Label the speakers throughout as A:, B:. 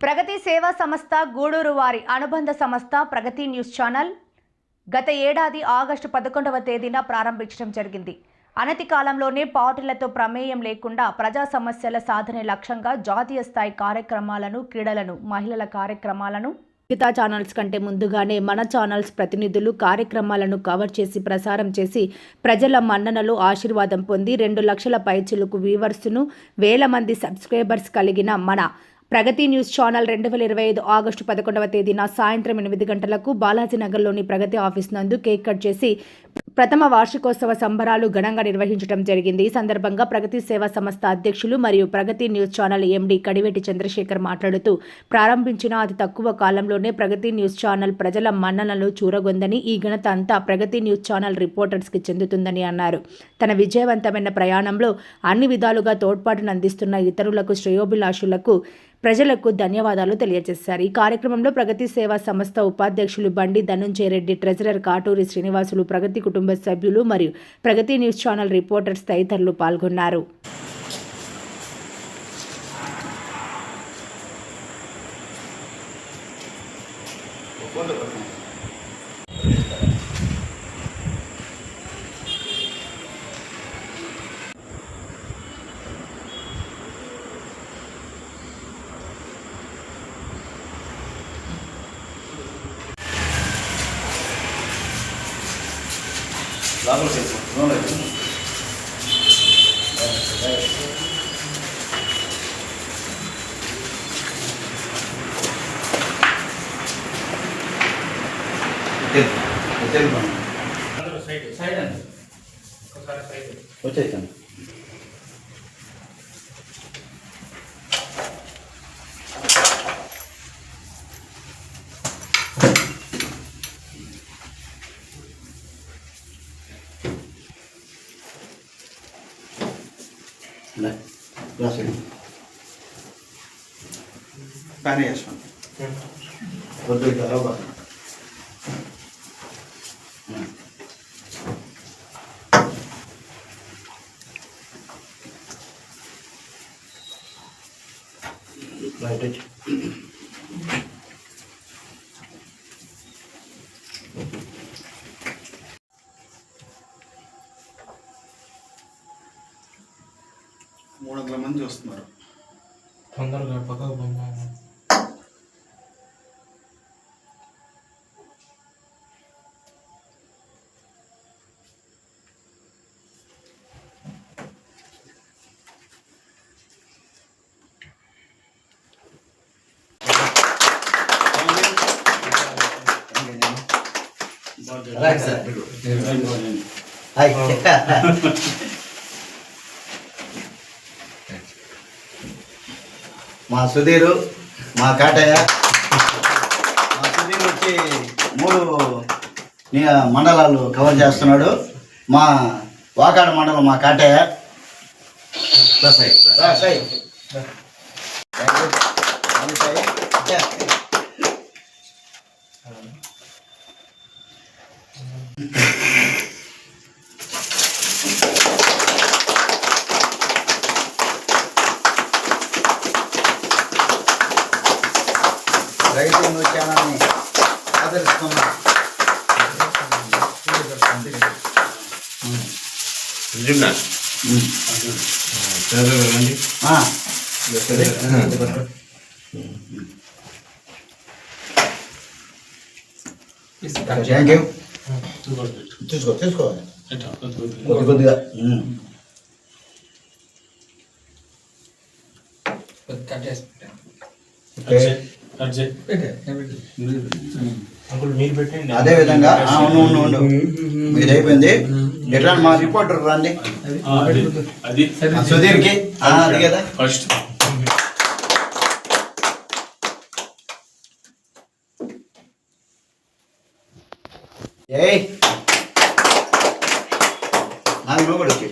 A: ప్రగతి సేవా సంస్థ గూడూరు వారి అనుబంధ సంస్థ ప్రగతి న్యూస్ ఛానల్ గత ఏడాది ఆగస్టు పదకొండవ తేదీన ప్రారంభించడం జరిగింది. అనతి కాలంలోనే పార్టీలతో ప్రమేయం లేకుండా ప్రజా సమస్యల సాధనే లక్ష్యంగా జాతీయ స్థాయి కార్యక్రమాలను క్రీడలను మహిళల కార్యక్రమాలను మిగతా ఛానల్స్ కంటే ముందుగానే మన ఛానల్స్ ప్రతినిధులు కార్యక్రమాలను కవర్ చేసి ప్రసారం చేసి ప్రజల మన్ననలు ఆశీర్వాదం పొంది రెండు లక్షల పైచులకు వ్యూవర్స్ను వేల మంది సబ్స్క్రైబర్స్ కలిగిన మన ప్రగతి న్యూస్ ఛానల్ రెండు వేల ఇరవై ఐదు ఆగస్టు పదకొండవ తేదీన సాయంత్రం ఎనిమిది గంటలకు బాలాజీనగర్లోని ప్రగతి ఆఫీస్ నందు కేక్ కట్ చేసి ప్రథమ వార్షికోత్సవ సంబరాలు ఘనంగా నిర్వహించడం జరిగింది. ఈ సందర్భంగా ప్రగతి సేవా సంస్థ అధ్యక్షులు మరియు Pragathi news channel MD Kadiveti Chandrasekhar మాట్లాడుతూ ప్రారంభించిన అతి తక్కువ కాలంలోనే ప్రగతి న్యూస్ ఛానల్ ప్రజల మన్ననలు చూరగొందని ఈ ఘనత అంతా ప్రగతి న్యూస్ ఛానల్ రిపోర్టర్స్కి చెందుతుందని అన్నారు. తన విజయవంతమైన ప్రయాణంలో అన్ని విధాలుగా తోడ్పాటును అందిస్తున్న ఇతరులకు శ్రేయోభిలాషులకు ప్రజలకు ధన్యవాదాలు తెలియజేశారు. ఈ కార్యక్రమంలో ప్రగతి సేవా సంస్థ ఉపాధ్యక్షులు బండి ధనుంజయ రెడ్డి ట్రెజరర్ కాటూరి శ్రీనివాసులు ప్రగతి కుటుంబ సభ్యులు మరియు ప్రగతి న్యూస్ ఛానల్ రిపోర్టర్స్ తదితరులు పాల్గొన్నారు.
B: లైట్ వచ్చి. మూడు వందల మంది వస్తున్నారు. మా సుధీరు మా కాటయ్య మా సుధీర్ వచ్చి మూడు మండలాలు కవర్ చేస్తున్నాడు. మా వాకాడ మండలం మా కాటయ్య. Thank you. అవును సాయి. ప్రగతి న్యూస్ ఛానల్ని ఆదరిస్తున్నాం థ్యాంక్ యూ తీసుకో కొద్ది కొద్దిగా.
C: అంకుల్ మీరు పెట్టండి.
B: అదే విధంగా ఆ, ఉండు ఉండు ఉండు. ఇది అయిపోయింది ఎట్లా మా రిపోర్టర్ రండి?
D: అది
B: సుధీర్కి? అది కదా?
D: ఫస్ట్.
B: ఏయ్! నాకు కూడా వచ్చి.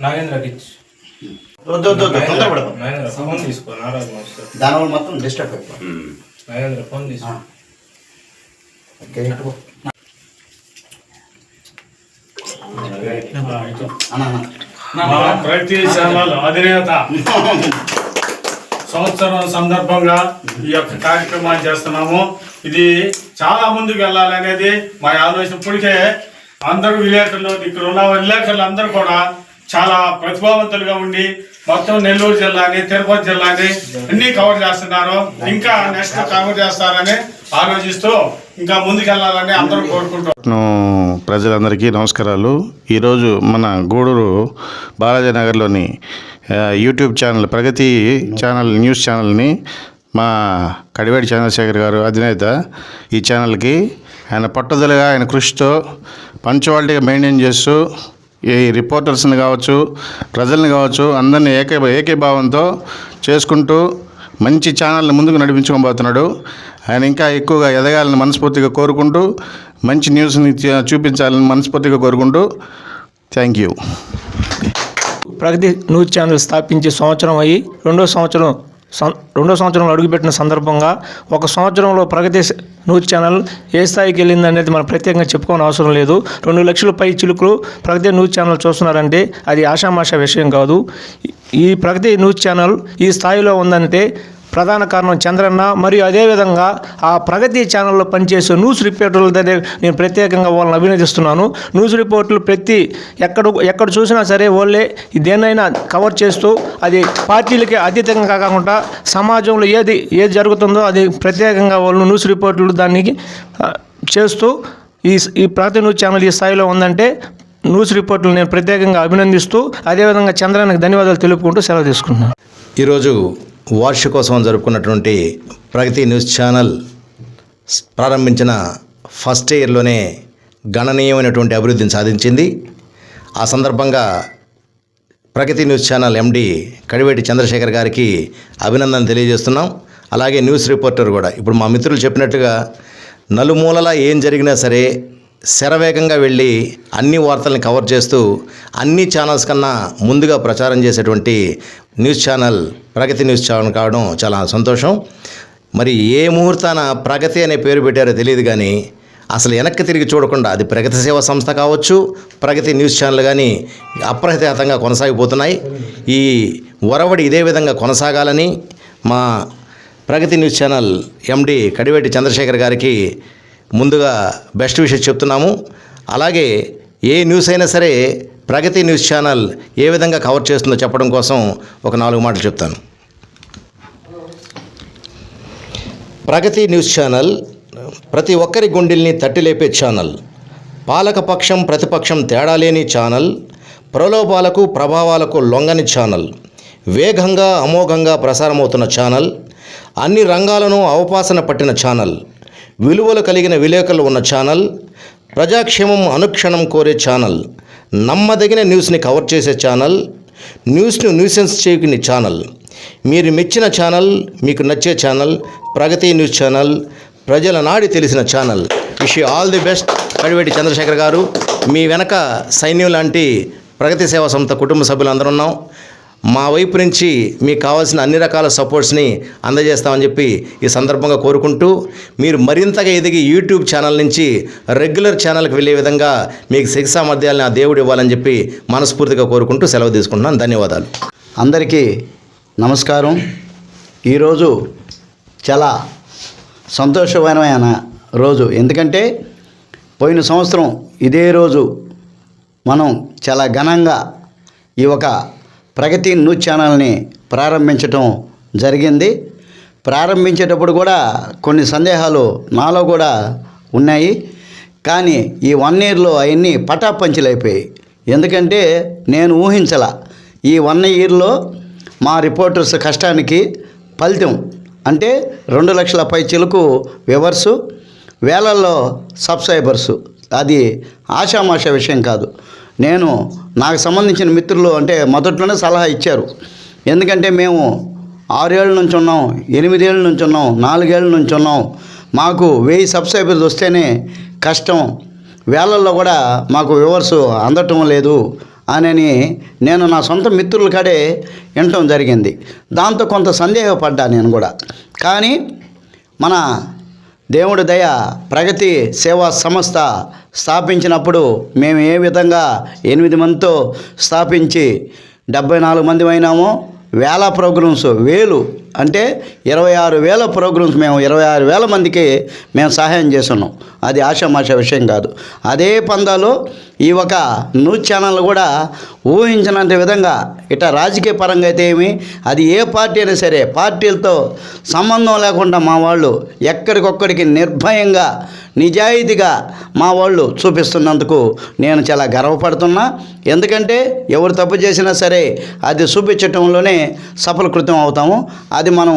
C: నాగేంద్ర ఫోన్ తీసుకో నారాజు మాస్టర్.
B: దానివల్ల మొత్తం డిస్టర్బ్ అయిపో
C: నాగేంద్ర ఫోన్ తీసుకో.
D: మా ప్రతి ఛానల్ అధినేత.
E: సంవత్సరం సందర్భంగా ఈ యొక్క కార్యక్రమాన్ని చేస్తున్నాము. ఇది చాలా ముందుకు వెళ్ళాలనేది మా ఆలోచన. ఇప్పటికే అందరూ విలేకరులు ఇక్కడ ఉన్న విలేకరులు అందరూ కూడా చాలా ప్రతిభావంతులుగా ఉండి మొత్తం నెల్లూరు జిల్లాని తిరుపతి జిల్లాని అన్ని కవర్ చేస్తున్నారు. ఇంకా నెక్స్ట్ కవర్ చేస్తారని ఆలోచిస్తూ ఇంకా ముందుకెళ్ళాలని అందరూ కోరుకుంటున్నారు.
F: ప్రజలందరికీ నమస్కారాలు. ఈరోజు మన గూడూరు బాలాజీ నగర్లోని YouTube channel Pragathi channel news ఛానల్ని మా కడివేడి చంద్రశేఖర్ గారు అధినేత ఈ ఛానల్కి ఆయన పట్టుదలగా ఆయన కృషితో పంచువాలిటీగా మెయింటైన్ చేస్తూ ఈ రిపోర్టర్స్ని కావచ్చు ప్రజల్ని కావచ్చు అందరినీ ఏకే ఏకీభావంతో చేసుకుంటూ మంచి ఛానల్ని ముందుకు నడిపించుకోబోతున్నాడు. ఆయన ఇంకా ఎక్కువగా ఎదగాలని మనస్ఫూర్తిగా కోరుకుంటూ మంచి న్యూస్ని చూపించాలని మనస్ఫూర్తిగా కోరుకుంటూ thank you
G: Pragathi news channel స్థాపించి సంవత్సరం అయ్యి రెండో సంవత్సరం సం- రెండో సంవత్సరంలో అడుగుపెట్టిన సందర్భంగా ఒక సంవత్సరంలో ప్రగతి న్యూస్ ఛానల్ ఏ స్థాయికి వెళ్ళింది అనేది మనం ప్రత్యేకంగా చెప్పుకోని అవసరం లేదు. రెండు లక్షల పై చిలుకులు ప్రగతి న్యూస్ ఛానల్ చూస్తున్నారంటే అది ఆషామాషా విషయం కాదు. ఈ ప్రగతి న్యూస్ ఛానల్ ఈ స్థాయిలో ఉందంటే ప్రధాన కారణం చంద్రన్న మరియు అదేవిధంగా ఆ ప్రగతి ఛానల్లో పనిచేసే న్యూస్ రిపోర్టర్ల దగ్గర నేను ప్రత్యేకంగా వాళ్ళని అభినందిస్తున్నాను. న్యూస్ రిపోర్టులు ప్రతి ఎక్కడ ఎక్కడ చూసినా సరే వాళ్ళే దేన్నైనా కవర్ చేస్తూ అది పార్టీలకి అతీతంగా కాకుండా సమాజంలో ఏది ఏది జరుగుతుందో అది ప్రత్యేకంగా వాళ్ళు న్యూస్ రిపోర్టులు దానికి చేస్తూ ఈ ఈ ప్రగతి న్యూస్ ఛానల్ ఈ స్థాయిలో ఉందంటే న్యూస్ రిపోర్ట్లు నేను ప్రత్యేకంగా అభినందిస్తూ అదేవిధంగా చంద్రానికి ధన్యవాదాలు తెలుపుకుంటూ సెలవు తీసుకుంటున్నాను.
H: ఈరోజు వార్షికోత్సవం జరుపుకున్నటువంటి ప్రగతి న్యూస్ ఛానల్ ప్రారంభించిన ఫస్ట్ ఇయర్లోనే గణనీయమైనటువంటి అభివృద్ధిని సాధించింది. ఆ సందర్భంగా Pragathi news channel MD Kadiveti Chandrasekhar గారికి అభినందన తెలియజేస్తున్నాం. అలాగే న్యూస్ రిపోర్టర్ కూడా. ఇప్పుడు మా మిత్రులు చెప్పినట్టుగా నలుమూలలా ఏం జరిగినా సరే శరవేగంగా వెళ్ళి అన్ని వార్తల్ని కవర్ చేస్తూ అన్ని ఛానల్స్ కన్నా ముందుగా ప్రచారం చేసేటువంటి news channel Pragathi news channel కావడం చాలా సంతోషం. మరి ఏ ముహూర్తాన ప్రగతి అనే పేరు పెట్టారో తెలియదు కానీ అసలు వెనక్కి తిరిగి చూడకుండా అది ప్రగతి సేవా సంస్థ కావచ్చు ప్రగతి న్యూస్ ఛానల్ కానీ అప్రతిహతంగా కొనసాగిపోతున్నాయి. ఈ ఒరవడి ఇదే విధంగా కొనసాగాలని మా Pragathi news channel MD Kadiveti Chandrasekhar గారికి ముందుగా బెస్ట్ విషయం చెప్తున్నాము. అలాగే ఏ న్యూస్ అయినా సరే ప్రగతి న్యూస్ ఛానల్ ఏ విధంగా కవర్ చేస్తుందో చెప్పడం కోసం ఒక నాలుగు మాటలు చెప్తాను. ప్రగతి న్యూస్ ఛానల్ ప్రతి ఒక్కరి గుండెల్ని తట్టిలేపే ఛానల్. పాలకపక్షం ప్రతిపక్షం తేడా లేని ఛానల్. ప్రలోభాలకు ప్రభావాలకు లొంగని ఛానల్. వేగంగా అమోఘంగా ప్రసారమవుతున్న ఛానల్. అన్ని రంగాలను అవపాసన పట్టిన ఛానల్. విలువలు కలిగిన విలేకరులు ఉన్న ఛానల్. ప్రజాక్షేమం అనుక్షణం కోరే ఛానల్. నమ్మదగిన న్యూస్ని కవర్ చేసే ఛానల్ న్యూస్ను న్యూసెన్స్ చేయకుని ఛానల్ మీరు మెచ్చిన ఛానల్ మీకు నచ్చే ఛానల్ ప్రగతి న్యూస్ ఛానల్ ప్రజల నాడి తెలిసిన channel. Wish all the best. Kadiveti Chandrasekhar గారు మీ వెనక సైన్యం లాంటి ప్రగతి సేవా సంస్థ కుటుంబ సభ్యులు అందరూ ఉన్నాం. మా వైపు నుంచి మీకు కావాల్సిన అన్ని రకాల సపోర్ట్స్ని అందజేస్తామని చెప్పి ఈ సందర్భంగా కోరుకుంటూ మీరు మరింతగా ఎదిగి యూట్యూబ్ ఛానల్ నుంచి రెగ్యులర్ ఛానల్కి వెళ్ళే విధంగా మీకు శిక్ష సామర్థ్యాలను ఆ దేవుడు ఇవ్వాలని చెప్పి మనస్ఫూర్తిగా కోరుకుంటూ సెలవు తీసుకుంటున్నాను. ధన్యవాదాలు.
B: అందరికీ నమస్కారం. ఈరోజు చాలా సంతోషమైన రోజు. ఎందుకంటే పోయిన సంవత్సరం ఇదే రోజు మనం చాలా ఘనంగా ఈ ఒక ప్రగతి న్యూస్ ఛానల్ని ప్రారంభించటం జరిగింది. ప్రారంభించేటప్పుడు కూడా కొన్ని సందేహాలు నాలో కూడా ఉన్నాయి. కానీ ఈ వన్ ఇయర్లో అవన్నీ పటాపంచలైపోయాయి. ఎందుకంటే నేను ఊహించల ఈ వన్ ఇయర్లో మా రిపోర్టర్స్ కష్టానికి ఫలితం అంటే రెండు లక్షల పై చిలుకు వివర్సు వేలల్లో సబ్స్క్రైబర్సు. అది ఆషామాష విషయం కాదు. నేను నాకు సంబంధించిన మిత్రులు అంటే మొదట్లోనే సలహా ఇచ్చారు. ఎందుకంటే మేము ఆరేళ్ళ నుంచి ఉన్నాం ఎనిమిదేళ్ళ నుంచి ఉన్నాం నాలుగేళ్ళ నుంచి ఉన్నాం. మాకు వెయ్యి సబ్స్క్రైబర్స్ వస్తేనే కష్టం. వేలల్లో కూడా మాకు వ్యూవర్స్ అందటం లేదు అని నేను నా సొంత మిత్రుల కాడే వినటం జరిగింది. దాంతో కొంత సందేహపడ్డా నేను కూడా. కానీ మన దేవుడి దయ ప్రగతి సేవా సంస్థ స్థాపించినప్పుడు మేము ఏ విధంగా ఎనిమిది మందితో స్థాపించి డెబ్బై నాలుగు మంది అయినామో వేల ప్రోగ్రామ్స్ వేలు అంటే ఇరవై ఆరు వేల ప్రోగ్రామ్స్ మేము ఇరవై ఆరు వేల మందికి మేము సహాయం చేస్తున్నాం. అది ఆషామాష విషయం కాదు. అదే పందాలో ఈ ఒక న్యూస్ ఛానల్ కూడా ఊహించినంత విధంగా ఇట రాజకీయ పరంగా అయితే ఏమి అది ఏ పార్టీ అయినా సరే పార్టీలతో సంబంధం లేకుండా మా వాళ్ళు ఎక్కడికొక్కడికి నిర్భయంగా నిజాయితీగా మా వాళ్ళు చూపిస్తున్నందుకు నేను చాలా గర్వపడుతున్నా. ఎందుకంటే ఎవరు తప్పు చేసినా సరే అది చూపించటంలోనే సఫలకృతం అవుతాము. అది మనం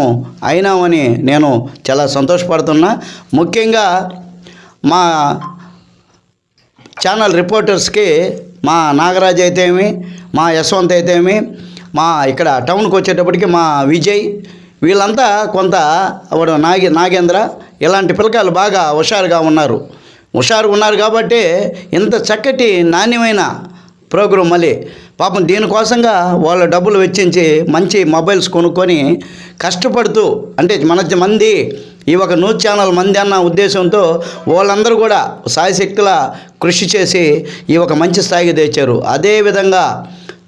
B: అయినామని నేను చాలా సంతోషపడుతున్నా. ముఖ్యంగా మా ఛానల్ రిపోర్టర్స్కి మా నాగరాజ్ అయితేమి మా యశ్వంత్ అయితేమి మా ఇక్కడ టౌన్కి వచ్చేటప్పటికి మా విజయ్ వీళ్ళంతా కొంత వాడు నాగి నాగేంద్ర ఇలాంటి పిల్లకాయలు బాగా హుషారుగా ఉన్నారు. హుషారుగా ఉన్నారు కాబట్టి ఇంత చక్కటి నాణ్యమైన ప్రోగ్రాం మళ్ళీ. పాపం దీనికోసంగా వాళ్ళ డబ్బులు వెచ్చించి మంచి మొబైల్స్ కొనుక్కొని కష్టపడుతూ అంటే మన మంది ఈ ఒక న్యూస్ ఛానల్ మంది అన్న ఉద్దేశంతో వాళ్ళందరూ కూడా సాయశక్తుల కృషి చేసి ఈ ఒక మంచి స్థాయికి తెచ్చారు. అదేవిధంగా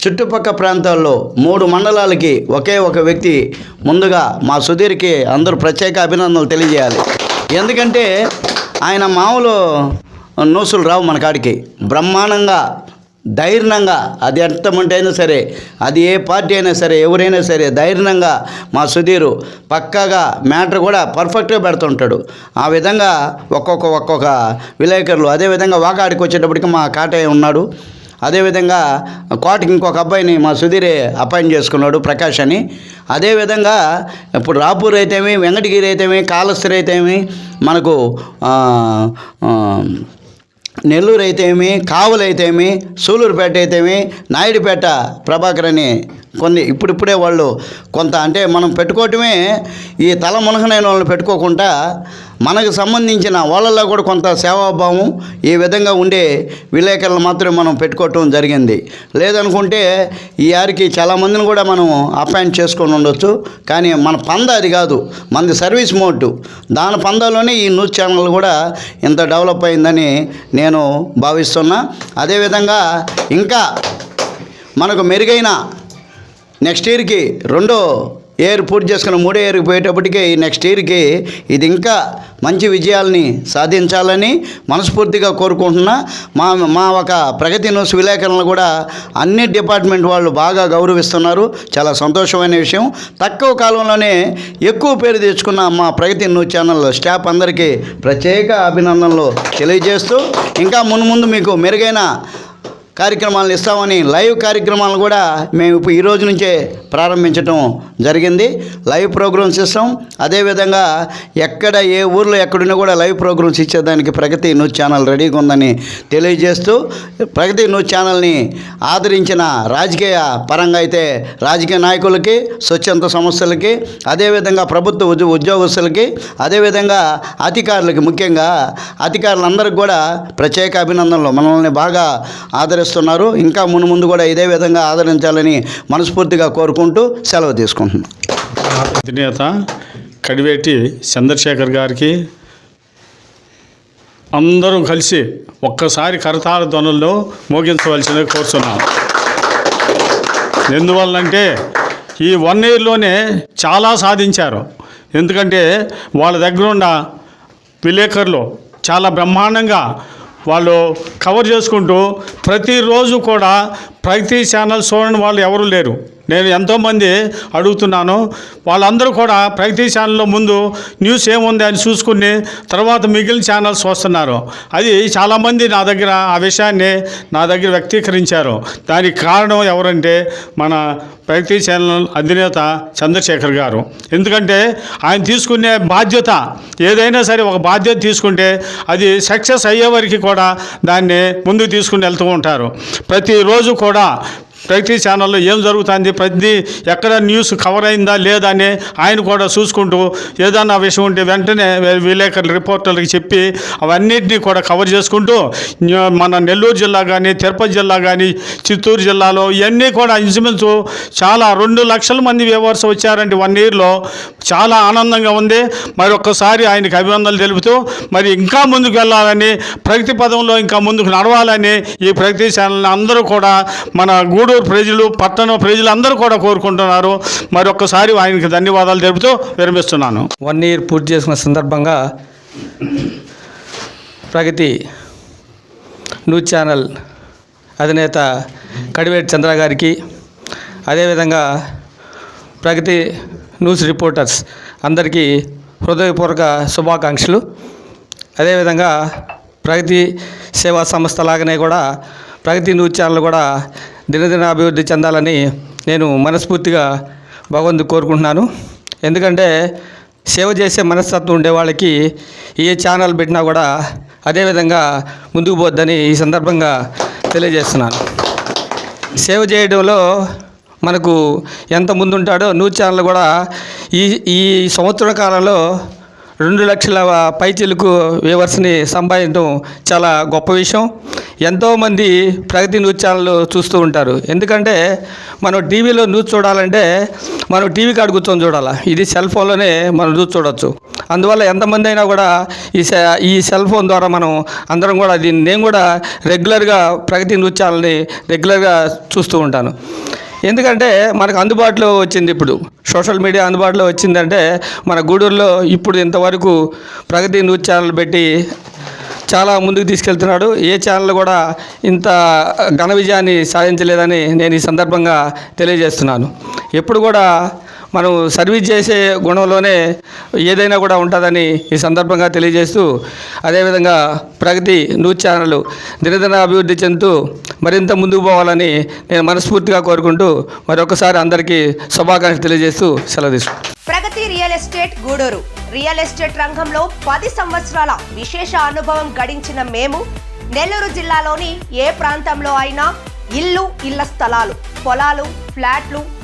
B: చుట్టుపక్కల ప్రాంతాల్లో మూడు మండలాలకి ఒకే ఒక వ్యక్తి ముందుగా మా సుధీర్కి అందరూ ప్రత్యేక అభినందనలు తెలియజేయాలి. ఎందుకంటే ఆయన మామూలు నూసులు రావు మన కాడికి. బ్రహ్మాండంగా ధైర్యంగా అది ఎంతమంటే అయినా సరే అది ఏ పార్టీ అయినా సరే ఎవరైనా సరే ధైర్యంగా మా సుధీరు పక్కాగా మ్యాటర్ కూడా పర్ఫెక్ట్గా పెడుతుంటాడు ఆ విధంగా ఒక్కొక్క ఒక్కొక్క విలేకరులు అదేవిధంగా వాకాడికి వచ్చేటప్పటికి మా కాటయ్య ఉన్నాడు. అదేవిధంగా కోటకి ఇంకొక అబ్బాయిని మా సుధీరే అపాయింట్ చేసుకున్నాడు ప్రకాష్ అని. అదేవిధంగా ఇప్పుడు రాపూర్ అయితేమి వెంకటగిరి అయితేమి కాళస్త్రి అయితేమి మనకు నెల్లూరు అయితేమి కావులు అయితేమి సూలూరుపేట అయితేమి నాయుడుపేట ప్రభాకర్ అని కొన్ని ఇప్పుడిప్పుడే వాళ్ళు కొంత అంటే మనం పెట్టుకోవటమే ఈ తల మునగనైన వాళ్ళని పెట్టుకోకుండా మనకు సంబంధించిన వాళ్ళల్లో కూడా కొంత సేవాభావం ఈ విధంగా ఉండే విలేకరులు మాత్రమే మనం పెట్టుకోవటం జరిగింది. లేదనుకుంటే ఈ యారికి చాలామందిని కూడా మనం అపాయింట్ చేసుకొని ఉండొచ్చు. కానీ మన పంద అది కాదు. మనది సర్వీస్ మోడ్ దాని పందాలోనే ఈ న్యూస్ ఛానల్ కూడా ఇంత డెవలప్ అయిందని నేను భావిస్తున్నా. అదేవిధంగా ఇంకా మనకు మెరుగైన నెక్స్ట్ ఇయర్కి రెండో ఇయర్ పూర్తి చేసుకున్న మూడో ఇయర్కి పోయేటప్పటికే ఈ నెక్స్ట్ ఇయర్కి ఇది ఇంకా మంచి విజయాల్ని సాధించాలని మనస్ఫూర్తిగా కోరుకుంటున్నా. మా మా ఒక ప్రగతి న్యూస్ విలేకరులను కూడా అన్ని డిపార్ట్మెంట్ వాళ్ళు బాగా గౌరవిస్తున్నారు. చాలా సంతోషమైన విషయం. తక్కువ కాలంలోనే ఎక్కువ పేరు తెచ్చుకున్న మా ప్రగతి న్యూస్ ఛానల్ స్టాఫ్ అందరికీ ప్రత్యేక అభినందనలు తెలియజేస్తూ ఇంకా మున్ముందు ముందు మీకు మెరుగైన కార్యక్రమాలను ఇస్తామని లైవ్ కార్యక్రమాలను కూడా మేము ఇప్పుడు ఈ రోజు నుంచే ప్రారంభించటం జరిగింది. లైవ్ ప్రోగ్రామ్స్ ఇస్తాం. అదేవిధంగా ఎక్కడ ఏ ఊర్లో ఎక్కడున్నా కూడా లైవ్ ప్రోగ్రామ్స్ ఇచ్చేదానికి ప్రగతి న్యూస్ ఛానల్ రెడీగా ఉందని తెలియజేస్తూ ప్రగతి న్యూస్ ఛానల్ని ఆదరించిన రాజకీయ పరంగా అయితే రాజకీయ నాయకులకి స్వచ్ఛంద సంస్థలకి అదేవిధంగా ప్రభుత్వ ఉద్యో ఉద్యోగస్తులకి అదేవిధంగా అధికారులకి ముఖ్యంగా అధికారులందరికీ కూడా ప్రత్యేక అభినందనలు. మనల్ని బాగా ఆదరి ఆదరిస్తున్నారు ఇంకా మును ముందు కూడా ఇదే విధంగా ఆదరించాలని మనస్ఫూర్తిగా కోరుకుంటూ సెలవు తీసుకుంటున్నాను
E: అధినేత కడివేటి చంద్రశేఖర్ గారికి అందరూ కలిసి ఒక్కసారి కరతాళ ధ్వనుల్లో మోగించవలసిందిగా కోరుతున్నాం ఎందువల్లంటే ఈ వన్ ఇయర్లోనే చాలా సాధించారు. ఎందుకంటే వాళ్ళ దగ్గర ఉన్న విలేకరులు చాలా బ్రహ్మాండంగా వాళ్ళు కవర్ చేసుకుంటూ ప్రతిరోజు కూడా ప్రతి ఛానల్ చూడని వాళ్ళు ఎవరూ లేరు. నేను ఎంతోమంది అడుగుతున్నాను. వాళ్ళందరూ కూడా ప్రగతి ఛానల్లో ముందు న్యూస్ ఏముంది అని చూసుకుని తర్వాత మిగిలిన ఛానల్స్ వస్తున్నారు అది చాలామంది నా దగ్గర ఆ విషయాన్ని నా దగ్గర వ్యక్తీకరించారు. దానికి కారణం ఎవరంటే మన ప్రగతి ఛానల్ అధినేత చంద్రశేఖర్ గారు. ఎందుకంటే ఆయన తీసుకునే బాధ్యత ఏదైనా సరే ఒక బాధ్యత తీసుకుంటే అది సక్సెస్ అయ్యే వరకు కూడా దాన్ని ముందుకు తీసుకుని వెళ్తూ ఉంటారు. ప్రతిరోజు కూడా ప్రగతి ఛానల్లో ఏం జరుగుతుంది? ప్రతి ఎక్కడ న్యూస్ కవర్ అయిందా లేదా అని ఆయన కూడా చూసుకుంటూ ఏదన్నా విషయం ఉంటే వెంటనే విలేకరులు రిపోర్టర్లకు చెప్పి అవన్నిటినీ కూడా కవర్ చేసుకుంటూ మన నెల్లూరు జిల్లా కానీ తిరుపతి జిల్లా కానీ చిత్తూరు జిల్లాలో ఇవన్నీ కూడా ఇంచుమించు చాలా రెండు లక్షల మంది వ్యూవర్స్ వచ్చారంటే వన్ ఇయర్లో. చాలా ఆనందంగా ఉంది. మరి ఒక్కసారి ఆయనకి అభినందనలు తెలుపుతూ మరి ఇంకా ముందుకు వెళ్ళాలని ప్రగతి పదంలో ఇంకా ముందుకు నడవాలని ఈ ప్రగతి ఛానల్ని అందరూ కూడా మన గూడు గూడూరు ప్రజలు పట్టణ ప్రజలు అందరూ కూడా కోరుకుంటున్నారు. మరొకసారి ఆయనకి ధన్యవాదాలు తెలుపుతూ విరమిస్తున్నాను.
I: వన్ ఇయర్ పూర్తి చేసుకున్న సందర్భంగా ప్రగతి న్యూస్ ఛానల్ అధినేత కడివేటి చంద్ర గారికి అదేవిధంగా ప్రగతి న్యూస్ రిపోర్టర్స్ అందరికీ హృదయపూర్వక శుభాకాంక్షలు. అదేవిధంగా ప్రగతి సేవా సంస్థ లాగానే కూడా ప్రగతి న్యూస్ ఛానల్ కూడా దినదిన అభివృద్ధి చెందాలని నేను మనస్ఫూర్తిగా భగవంతుడు కోరుకుంటున్నాను. ఎందుకంటే సేవ చేసే మనస్తత్వం ఉండే వాళ్ళకి ఏ ఛానల్ పెట్టినా కూడా అదేవిధంగా ముందుకు పోద్దని ఈ సందర్భంగా తెలియజేస్తున్నాను. సేవ చేయడంలో మనకు ఎంత ముందు ఉంటాడో న్యూస్ ఛానల్ కూడా ఈ ఈ సంవత్సర కాలంలో రెండు లక్షల పైచిలకు వ్యూవర్స్ని సంపాదించడం చాలా గొప్ప విషయం. ఎంతోమంది ప్రగతి న్యూస్ ఛానళ్ళు చూస్తూ ఉంటారు. ఎందుకంటే మనం టీవీలో న్యూస్ చూడాలంటే మనం టీవీ కాడ కూర్చొని చూడాలి. ఇది సెల్ ఫోన్లోనే మనం న్యూస్ చూడొచ్చు. అందువల్ల ఎంతమంది అయినా కూడా ఈ సె ఈ సెల్ ఫోన్ ద్వారా మనం అందరం కూడా దీన్ని నేను కూడా రెగ్యులర్గా ప్రగతి న్యూస్ ఛానల్ని రెగ్యులర్గా చూస్తూ ఉంటాను. ఎందుకంటే మనకు అందుబాటులో వచ్చింది ఇప్పుడు. సోషల్ మీడియా అందుబాటులో వచ్చిందంటే మన గూడూరులో ఇప్పుడు ఇంతవరకు ప్రగతి న్యూస్ ఛానల్ పెట్టి చాలా ముందుకు తీసుకెళ్తున్నాడు. ఏ ఛానల్ కూడా ఇంత ఘన విజయాన్ని సాధించలేదని నేను ఈ సందర్భంగా తెలియజేస్తున్నాను. ఎప్పుడు కూడా మనం సర్వీస్ చేసే గుణంలోనే ఏదైనా కూడా ఉంటుందని ఈ సందర్భంగా తెలియజేస్తూ అదేవిధంగా ప్రగతి న్యూస్ ఛానల్ దినదిన అభివృద్ధి చెందుతూ మరింత ముందుకు పోవాలని నేను మనస్ఫూర్తిగా కోరుకుంటూ మరొకసారి అందరికీ శుభాకాంక్షలు తెలియజేస్తూ సెలవు తీసుకుంటాను
J: Pragathi real estate Gudur. Real estate రంగంలో పది సంవత్సరాల విశేష అనుభవం గడించిన మేము నెల్లూరు జిల్లాలోని ఏ ప్రాంతంలో అయినా ఇల్లు ఇళ్ళ స్థలాలు పొలాలు ఫ్లాట్లు